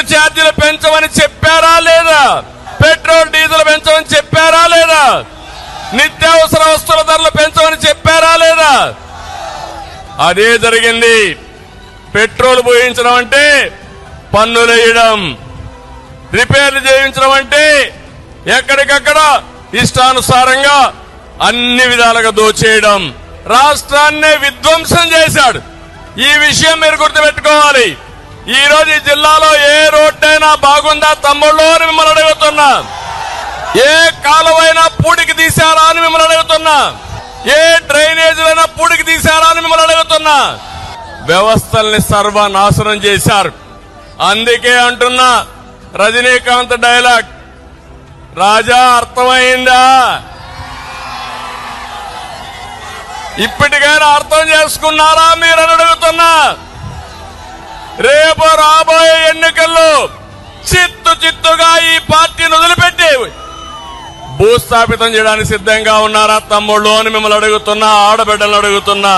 ఛార్జీలు పెంచమని చెప్పారా లేదా? పెట్రోల్ డీజిల్ పెంచమని చెప్పారా లేదా? నిత్యావసర వస్తువుల ధరలు పెంచమని చెప్పారా లేదా? అదే జరిగింది. పెట్రోల్ పోయించడం అంటే పన్నులు వేయడం. రిపేర్లు చేయించడం అంటే ఎక్కడికక్కడ ఇష్టానుసారంగా అన్ని విధాలుగా దోచేయడం. రాష్ట్రాన్నే విధ్వంసం చేశాడు. ఈ విషయం మీరు గుర్తుపెట్టుకోవాలి. ఈ రోజు ఈ జిల్లాలో ఏ రోడ్డైనా బాగుందా తమ్ముళ్ళు అని మిమ్మల్ని అడుగుతున్నా. ఏ కాలువైనా పూడికి తీశారా అని మిమ్మల్ని అడుగుతున్నా. ఏ డ్రైనేజీలైనా పూడికి తీశారా అని మిమ్మల్ని అడుగుతున్నా. వ్యవస్థల్ని సర్వనాశనం చేశారు. అందుకే అంటున్నా రజనీకాంత్ డైలాగ్ రాజా అర్థమైందా? ఇప్పటికైనా అర్థం చేసుకున్నారా మీరు అని అడుగుతున్నా. ఎన్నికల్లో చిత్తు చిత్తుగా ఈ పార్టీని వదిలిపెట్టి భూస్థాపితం చేయడానికి సిద్ధంగా ఉన్నారా తమ్ముళ్ళు అని మిమ్మల్ని అడుగుతున్నా ఆడబిడ్డలను అడుగుతున్నా.